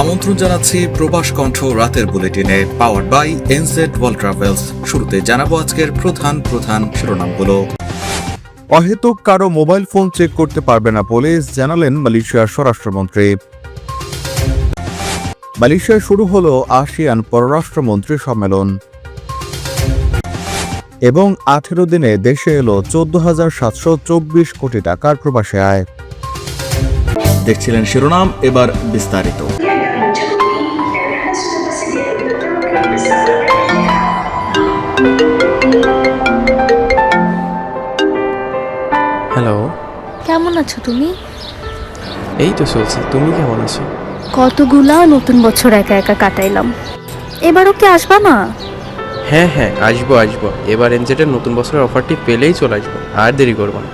আমন্ত্রণ জানাচ্ছি প্রবাস কণ্ঠ রাতের বুলেটিনে power by NZ world travels শুরুতে জানাব আজকের প্রধান প্রধান শিরোনামগুলো। অহেতুক কারও মোবাইল ফোন চেক করতে পারবে না পুলিশ জানালেন মালয়েশিয়ার স্বরাষ্ট্রমন্ত্রী। মালয়েশিয়ায় শুরু হলো আসিয়ান পররাষ্ট্রমন্ত্রী সম্মেলন। এবং আঠেরো দিনে দেশে এলো চোদ্দ হাজার সাতশো চব্বিশ কোটি টাকার প্রবাসী আয়। দেখছিলেন শিরোনাম এবার বিস্তারিত। কেমন আছো তুমি? এই তো চলছে। তুমি কেমন আছো? কতগুলা নতুন বছর একা একা কাটাইলাম। এবারও কি আসবা না? হ্যাঁ হ্যাঁ আসব আসব। এবার এনজেটের নতুন বছরের অফারটি পেলেই চলে আসব। আর দেরি করব না।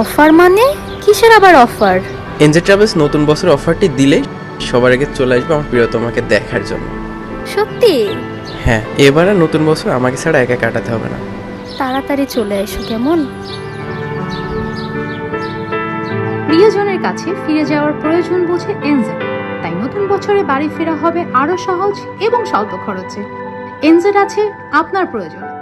অফার মানে? কিসের আবার অফার? এনজেড ট্রাভেলস নতুন বছরের অফারটি দিলেই সবার আগে চলে আসব আমার প্রিয়তমাকে দেখার জন্য। সত্যি? হ্যাঁ এবার আর নতুন বছর আমাকে ছাড়া একা কাটাতে হবে না। তাড়াতাড়ি চলে এসো কেমন? প্রিয়জনের কাছে ফিরে যাওয়ার প্রয়োজন বোঝে এনজেড তাই নতুন বছরে বাড়ি ফেরা হবে আরও সহজ এবং স্বল্প খরচে। এনজেড আছে আপনার প্রয়োজন।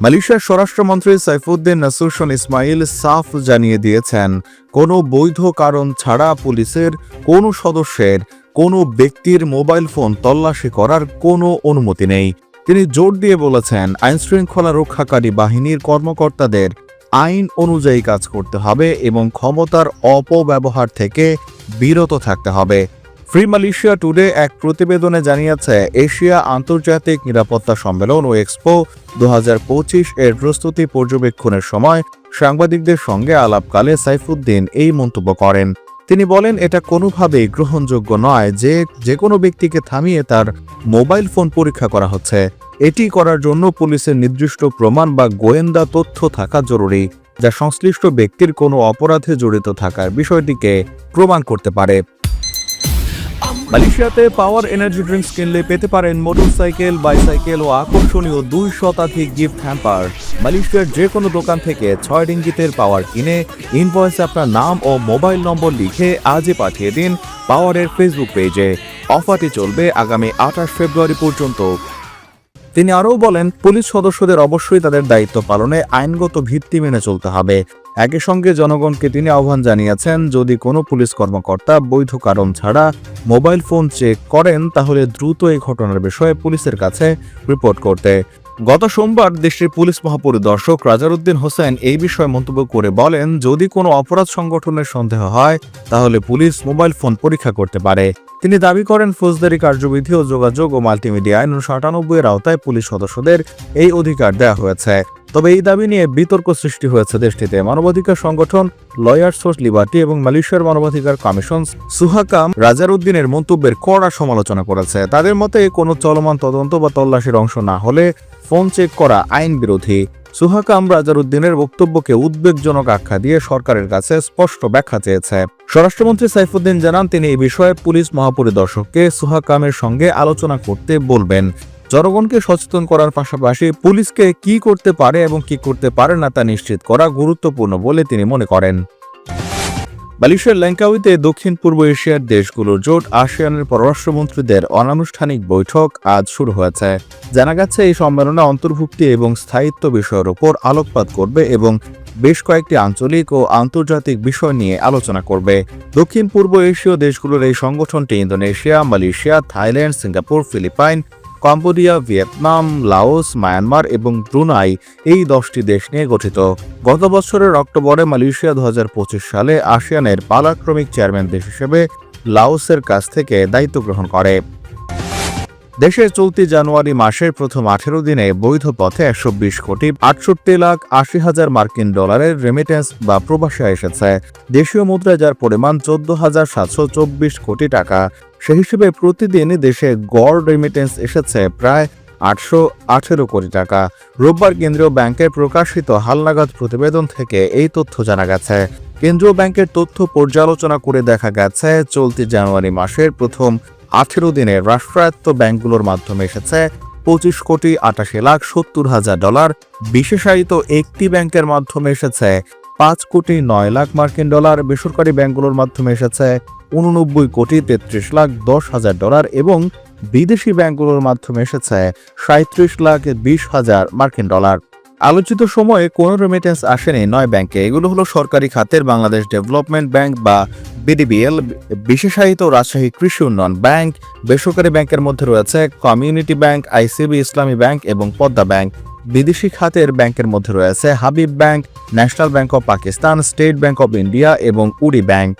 মালয়েশিয়ার স্বরাষ্ট্রমন্ত্রী সাইফুদ্দিন নাসুরশন ইসমাইল সাফ জানিয়ে দিয়েছেন, কোনো বৈধ কারণ ছাড়া পুলিশের, কোনো সদস্যের, কোনো ব্যক্তির মোবাইল ফোন তল্লাশি করার কোনো অনুমতি নেই। তিনি জোর দিয়ে বলেছেন, আইনশৃঙ্খলা রক্ষাকারী বাহিনীর কর্মকর্তাদের আইন অনুযায়ী কাজ করতে হবে এবং ক্ষমতার অপব্যবহার থেকে বিরত থাকতে হবে। ফ্রি মালয়েশিয়া টুডে এক প্রতিবেদনে জানিয়েছে, এশিয়া আন্তর্জাতিক নিরাপত্তা সম্মেলন ও এক্সপো দু হাজার পঁচিশ এর প্রস্তুতি পর্যবেক্ষণের সময় সাংবাদিকদের সঙ্গে আলাপকালে সাইফুদ্দিন এই মন্তব্য করেন। তিনি বলেন, এটা কোনোভাবেই গ্রহণযোগ্য নয় যে যে কোনো ব্যক্তিকে থামিয়ে তার মোবাইল ফোন পরীক্ষা করা হচ্ছে। এটি করার জন্য পুলিশের নির্দিষ্ট প্রমাণ বা গোয়েন্দা তথ্য থাকা জরুরি, যা সংশ্লিষ্ট ব্যক্তির কোনো অপরাধে জড়িত থাকার বিষয়টিকে প্রমাণ করতে পারে। মালয়েশিয়াতে পাওয়ার এনার্জি ড্রিঙ্কস কিনলে পেতে পারেন মোটরসাইকেল, বাইসাইকেল ও আকর্ষণীয় দুই শতাধিক গিফট হ্যাম্পার। মালয়েশিয়ার যে কোনো দোকান থেকে ছয় রিঙ্গিতের পাওয়ার কিনে ইনভয়েসে আপনার নাম ও মোবাইল নম্বর লিখে আজই পাঠিয়ে দিন পাওয়ারের ফেসবুক পেজে। অফারটি চলবে আগামী আঠাশ ফেব্রুয়ারি পর্যন্ত। তিনি আরও বলেন, পুলিশ সদস্যদের অবশ্যই তাদের দায়িত্ব পালনে আইনগত ভিত্তি মেনে চলতে হবে। একই সঙ্গে জনগণকে তিনি আহ্বান জানিয়েছেন, যদি কোনো পুলিশ কর্মকর্তা বৈধ কারণ ছাড়া মোবাইল ফোন চেক করেন, তাহলে দ্রুত এই ঘটনার বিষয়ে পুলিশের কাছে রিপোর্ট করতে। গত সোমবার দেশটির পুলিশ মহাপরিদর্শক রাজারউদ্দিন হোসেন এই বিষয়ে মন্তব্য করে বলেন, যদি কোনো অপরাধ সংগঠনের সন্দেহ হয়, তাহলে পুলিশ মোবাইল ফোন পরীক্ষা করতে পারে। তিনি দাবি করেন, ফৌজদারি কার্যবিধি ও যোগাযোগ ও মাল্টিমিডিয়া আইন উনিশশো আটানব্বই এর আওতায় পুলিশ সদস্যদের এই অধিকার দেওয়া হয়েছে। তবে এই দাবি নিয়ে বিতর্ক সৃষ্টি হয়েছে দেশটিতে। মানবাধিকার সংগঠন লয়ার্স ফর লিবার্টি এবং মালয়েশিয়ার মানবাধিকার কমিশন সুহাকাম রাজারউদ্দিনের মন্তব্যের কড়া সমালোচনা করেছে। তাদের মতে, কোনো চলমান তদন্ত বা তল্লাশির অংশ না হলে ফোন চেক করা আইন বিরোধী। সুহাকাম রাজারউদ্দিনের বক্তব্যকে উদ্বেগজনক আখ্যা দিয়ে সরকারের কাছে স্পষ্ট ব্যাখ্যা চেয়েছে। স্বরাষ্ট্রমন্ত্রী সাইফুদ্দিন জানান, তিনি এই বিষয়ে পুলিশ মহাপরিদর্শককে সুহাকামের সঙ্গে আলোচনা করতে বলবেন। জনগণকে সচেতন করার পাশাপাশি পুলিশকে কি করতে পারে এবং কি করতে পারে না তা নিশ্চিত করা গুরুত্বপূর্ণ বলে তিনি মনে করেন। মালয়েশিয়ার ল্যাঙ্কাউইতে দক্ষিণ পূর্ব এশিয়ার দেশগুলোর জোট আসিয়ানের পররাষ্ট্রমন্ত্রীদের অনানুষ্ঠানিক বৈঠক আজ শুরু হয়েছে। জানা গেছে, এই সম্মেলনে অন্তর্ভুক্তি এবং স্থায়িত্ব বিষয়ের ওপর আলোকপাত করবে এবং বেশ কয়েকটি আঞ্চলিক ও আন্তর্জাতিক বিষয় নিয়ে আলোচনা করবে। দক্ষিণ পূর্ব এশীয় দেশগুলোর এই সংগঠনটি Indonesia, Malaysia, Thailand, Singapore, Philippine Cambodia, Vietnam, Laos, Myanmar এবং ব্রুনাই এই দশটি দেশ নিয়ে গঠিত। গত বছরের অক্টোবরে মালয়েশিয়া দু হাজার পঁচিশ সালে আসিয়ানের পালাক্রমিক চেয়ারম্যান দেশ হিসেবে লাওসের কাছ থেকে দায়িত্ব গ্রহণ করে। দেশে চলতি জানুয়ারি মাসের প্রথম আঠেরো দিনে বৈধ পথে একশো বিশ কোটি আটষট্টি লাখ আশি হাজার মার্কিন ডলারের রেমিটেন্স বা প্রবাসী এসেছে। দেশীয় মুদ্রায় যার পরিমাণ চোদ্দ হাজার সাতশো চব্বিশ কোটি টাকা, সে হিসেবে প্রতিদিন দেশে গড় রেমিটেন্স এসেছে প্রায় আটশো আঠেরো কোটি টাকা। রোববার কেন্দ্রীয় ব্যাংকের প্রকাশিত হালনাগাদ প্রতিবেদন থেকে এই তথ্য জানা গেছে। কেন্দ্রীয় ব্যাংকের তথ্য পর্যালোচনা করে দেখা গেছে, চলতি জানুয়ারি মাসের প্রথম আঠেরো দিনে রাষ্ট্রায়ত্ত ব্যাংকগুলোর মাধ্যমে এসেছে পঁচিশ কোটি আটাশি লাখ সত্তর হাজার ডলার। বিশেষায়িত একটি ব্যাংকের মাধ্যমে এসেছে পাঁচ কোটি নয় লাখ মার্কিন ডলার। বেসরকারি ব্যাংকগুলোর মাধ্যমে এসেছে উননব্বই কোটি তেত্রিশ লাখ দশ হাজার ডলার এবং বিদেশি ব্যাংকগুলোর মাধ্যমে এসেছে সাঁত্রিশ লাখ বিশ হাজার মার্কিন ডলার। আলোচিত সময়ে কোনো রেমিটেন্স আসেনি, নয় ব্যাংকে এগুলো হলো সরকারি খাতের বাংলাদেশ ডেভেলপমেন্ট ব্যাংক বা বিডিবিএল বিশেষায়িত রাজশাহী কৃষি উন্নয়ন ব্যাংক, বেসরকারি ব্যাংকের মধ্যে রয়েছে community bank ICB Islami bank এবং পদ্মা ব্যাংক। বিদেশি খাতের ব্যাংকের মধ্যে রয়েছে Habib bank national bank of Pakistan state bank of India এবং উডি ব্যাংক।